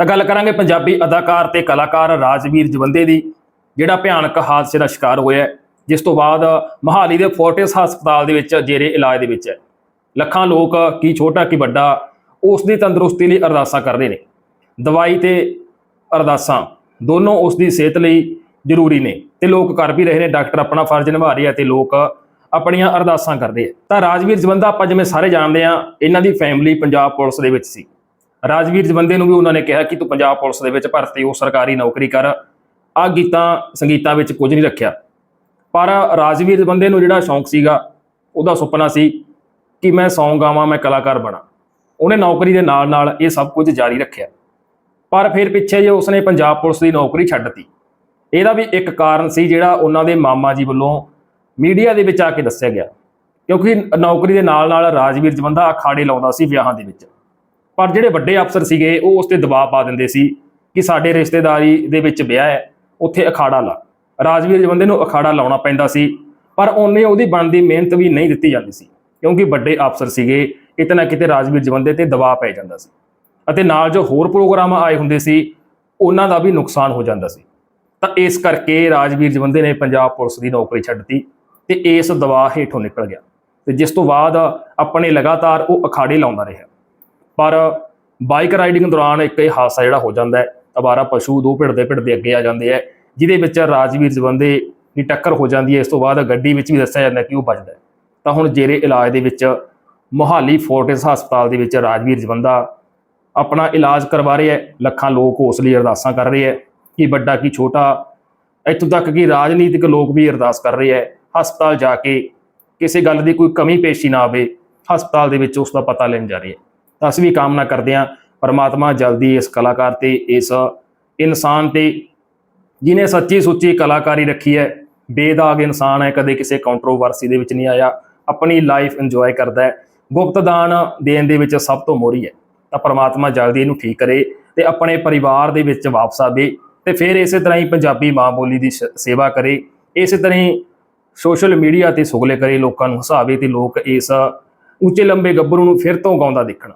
ਤਾਂ ਗੱਲ ਕਰਾਂਗੇ ਪੰਜਾਬੀ ਅਦਾਕਾਰ ਤੇ ਕਲਾਕਾਰ ਰਾਜਵੀਰ ਜਵੰਦੇ ਦੀ, ਜਿਹੜਾ ਭਿਆਨਕ ਹਾਦਸੇ ਦਾ ਸ਼ਿਕਾਰ ਹੋਇਆ ਜਿਸ ਤੋਂ ਬਾਅਦ ਮਹਾਲੀ ਦੇ ਫੋਰਟਿਸ ਹਸਪਤਾਲ ਦੇ ਵਿੱਚ ਜੇਰੇ ਇਲਾਜ ਦੇ ਵਿੱਚ ਹੈ। ਲੱਖਾਂ ਲੋਕ ਕੀ ਛੋਟਾ ਕੀ ਵੱਡਾ ਉਸ ਦੀ ਤੰਦਰੁਸਤੀ ਲਈ ਅਰਦਾਸਾਂ ਕਰ ਰਹੇ ਨੇ। ਦਵਾਈ ਤੇ ਅਰਦਾਸਾਂ ਦੋਨੋਂ ਉਸ ਦੀ ਸਿਹਤ ਲਈ ਜ਼ਰੂਰੀ ਨੇ ਤੇ ਲੋਕ ਕਰ ਵੀ ਰਹੇ ਨੇ, ਡਾਕਟਰ ਆਪਣਾ ਫਰਜ਼ ਨਿਭਾ ਰਹੇ ਆ ਤੇ ਲੋਕ ਆਪਣੀਆਂ ਅਰਦਾਸਾਂ ਕਰ ਰਹੇ ਆ। ਤਾਂ ਰਾਜਵੀਰ ਜਵੰਦਾ ਆਪਾਂ ਜਿਵੇਂ ਸਾਰੇ ਜਾਣਦੇ ਆ ਇਹਨਾਂ ਦੀ ਫੈਮਿਲੀ ਪੰਜਾਬ ਪੁਲਿਸ ਦੇ ਵਿੱਚ ਸੀ। ਰਾਜਵੀਰ ਜਵੰਦੇ ਨੂੰ ਵੀ ਉਹਨਾਂ ਨੇ ਕਿਹਾ ਕਿ ਤੂੰ ਪੰਜਾਬ ਪੁਲਿਸ ਦੇ ਵਿੱਚ ਭਰਤੀ ਹੋ, ਸਰਕਾਰੀ ਨੌਕਰੀ ਕਰ। ਆ ਗੀਤਾਂ ਸੰਗੀਤਾਂ ਵਿੱਚ ਕੁਝ ਨਹੀਂ ਰੱਖਿਆ। ਪਰ ਰਾਜਵੀਰ ਜਵੰਦੇ ਨੂੰ ਜਿਹੜਾ ਸ਼ੌਂਕ ਸੀਗਾ, ਉਹਦਾ ਸੁਪਨਾ ਸੀ ਕਿ ਮੈਂ ਸੌਂਗ ਗਾਵਾਂ, ਮੈਂ ਕਲਾਕਾਰ ਬਣਾ। ਉਹਨੇ ਨੌਕਰੀ ਦੇ ਨਾਲ ਨਾਲ ਇਹ ਸਭ ਕੁਝ ਜਾਰੀ ਰੱਖਿਆ। ਪਰ ਫਿਰ ਪਿੱਛੇ ਜੇ ਉਸਨੇ ਪੰਜਾਬ ਪੁਲਿਸ ਦੀ ਨੌਕਰੀ ਛੱਡਤੀ ਇਹਦਾ ਵੀ ਇੱਕ ਕਾਰਨ ਸੀ ਜਿਹੜਾ ਉਹਨਾਂ ਦੇ ਮਾਮਾ ਜੀ ਵੱਲੋਂ ਮੀਡੀਆ ਦੇ ਵਿੱਚ ਆ ਕੇ ਦੱਸਿਆ ਗਿਆ। ਕਿਉਂਕਿ ਨੌਕਰੀ ਦੇ ਨਾਲ ਨਾਲ ਰਾਜਵੀਰ ਜਵੰਦਾ ਅਖਾੜੇ ਲਾਉਂਦਾ ਸੀ ਵਿਆਹਾਂ ਦੇ ਵਿੱਚ। ਪਰ ਜਿਹੜੇ ਵੱਡੇ ਅਫਸਰ ਸੀਗੇ, ਉਹ ਉਸ ਤੇ ਦਬਾਅ ਪਾ ਦਿੰਦੇ ਸੀ ਕਿ ਸਾਡੇ ਰਿਸ਼ਤੇਦਾਰੀ ਦੇ ਵਿੱਚ ਵਿਆਹ ਹੈ, ਉੱਥੇ ਅਖਾੜਾ ਲਾ। ਰਾਜਵੀਰ ਜਵੰਦੇ ਨੂੰ ਅਖਾੜਾ ਲਾਉਣਾ ਪੈਂਦਾ ਸੀ, ਪਰ ਉਹਨੇ ਉਹਦੀ ਬਣਦੀ ਮਿਹਨਤ ਵੀ ਨਹੀਂ ਦਿੱਤੀ ਜਾਂਦੀ ਸੀ, ਕਿਉਂਕਿ ਵੱਡੇ ਅਫਸਰ ਸੀਗੇ, ਕਿਤੇ ਨਾ ਕਿਤੇ ਰਾਜਵੀਰ ਜਵੰਦੇ ਤੇ ਦਬਾਅ ਪੈ ਜਾਂਦਾ ਸੀ। ਅਤੇ ਨਾਲ ਜੋ ਹੋਰ ਪ੍ਰੋਗਰਾਮ ਆਏ ਹੁੰਦੇ ਸੀ, ਉਹਨਾਂ ਦਾ ਵੀ ਨੁਕਸਾਨ ਹੋ ਜਾਂਦਾ ਸੀ। ਤਾਂ ਇਸ ਕਰਕੇ ਰਾਜਵੀਰ ਜਵੰਦੇ ਨੇ ਪੰਜਾਬ ਪੁਲਿਸ ਦੀ ਨੌਕਰੀ ਛੱਡਤੀ ਤੇ ਇਸ ਦਬਾਅ ਹੇਠੋਂ ਨਿਕਲ ਗਿਆ। ਤੇ ਜਿਸ ਤੋਂ ਬਾਅਦ ਆਪਣੇ ਲਗਾਤਾਰ ਉਹ ਅਖਾੜੇ ਲਾਉਂਦਾ ਰਿਹਾ। ਪਰ ਬਾਈਕ ਰਾਈਡਿੰਗ ਦੌਰਾਨ ਇੱਕ ਇਹ ਹਾਦਸਾ ਜਿਹੜਾ ਹੋ ਜਾਂਦਾ ਹੈ ਅਵਾਰਾ ਪਸ਼ੂ ਦੋ ਭਿੜਦੇ ਭਿੜਦੇ ਅੱਗੇ ਆ ਜਾਂਦੇ ਹੈ, ਜਿਹਦੇ ਵਿੱਚ ਰਾਜਵੀਰ ਜਵੰਦੇ ਦੀ ਟੱਕਰ ਹੋ ਜਾਂਦੀ ਹੈ, ਇਸ ਤੋਂ ਬਾਅਦ ਗੱਡੀ ਵਿੱਚ ਵੀ ਦੱਸਿਆ ਜਾਂਦਾ ਕਿ ਉਹ ਬਚਦਾ ਤਾਂ ਹੁਣ ਜੇਰੇ ਇਲਾਜ ਦੇ ਵਿੱਚ ਮੋਹਾਲੀ ਫੋਰਟਿਸ ਹਸਪਤਾਲ ਦੇ ਵਿੱਚ ਰਾਜਵੀਰ ਜਵੰਦਾ ਆਪਣਾ ਇਲਾਜ ਕਰਵਾ ਰਿਹਾ ਹੈ, ਲੱਖਾਂ ਲੋਕ ਉਸ ਲਈ ਅਰਦਾਸਾਂ ਕਰ ਰਹੇ ਹੈ, ਕਿ ਵੱਡਾ ਕੀ ਛੋਟਾ, ਇੱਥੋਂ ਤੱਕ ਕਿ ਰਾਜਨੀਤਿਕ ਲੋਕ ਵੀ ਅਰਦਾਸ ਕਰ ਰਹੇ ਹੈ, ਹਸਪਤਾਲ ਜਾ ਕੇ ਕਿਸੇ ਗੱਲ ਦੀ ਕੋਈ ਕਮੀ ਪੇਸ਼ੀ ਨਾ ਆਵੇ, ਹਸਪਤਾਲ ਦੇ ਵਿੱਚ ਉਸ ਦਾ ਪਤਾ ਲੈਣ ਜਾ ਰਹੇ ਹੈ। ਅਸੀਂ ਵੀ ਕਾਮਨਾ ਕਰਦੇ ਹਾਂ ਪਰਮਾਤਮਾ ਜਲਦੀ ਇਸ ਕਲਾਕਾਰ ਤੇ ਇਸ ਇਨਸਾਨ ਤੇ ਜਿਨੇ ਸੱਚੀ ਸੁੱਚੀ ਕਲਾਕਾਰੀ ਰੱਖੀ ਹੈ, ਬੇਦਾਗ ਇਨਸਾਨ ਹੈ, ਕਦੇ ਕਿਸੇ ਕੰਟਰੋਵਰਸੀ ਦੇ ਵਿੱਚ ਨਹੀਂ ਆਇਆ, ਆਪਣੀ ਲਾਈਫ ਇੰਜੋਏ ਕਰਦਾ ਹੈ, ਗੁਪਤ ਦਾਨ ਦੇਣ ਦੇ ਵਿੱਚ ਸਭ ਤੋਂ ਮੋਹਰੀ ਹੈ, ਤਾਂ ਪਰਮਾਤਮਾ ਜਲਦੀ ਇਹਨੂੰ ਠੀਕ ਕਰੇ ਤੇ ਆਪਣੇ ਪਰਿਵਾਰ ਦੇ ਵਿੱਚ ਵਾਪਸ ਆਵੇ ਤੇ ਫਿਰ ਇਸੇ ਤਰ੍ਹਾਂ ਹੀ ਪੰਜਾਬੀ ਮਾਂ ਬੋਲੀ ਦੀ ਸ਼- ਸੇਵਾ ਕਰੇ, ਇਸੇ ਤਰ੍ਹਾਂ ਹੀ ਸੋਸ਼ਲ ਮੀਡੀਆ ਤੇ ਸੁਗਲੇ ਕਰੇ, ਲੋਕਾਂ ਨੂੰ ਹਸਾਵੇ ਤੇ ਲੋਕ ਇਸ ਉੱਚੇ ਲੰਬੇ ਗੱਭਰੂ ਨੂੰ ਫਿਰ ਤੋਂ ਗਾਉਂਦਾ ਦੇਖਣ।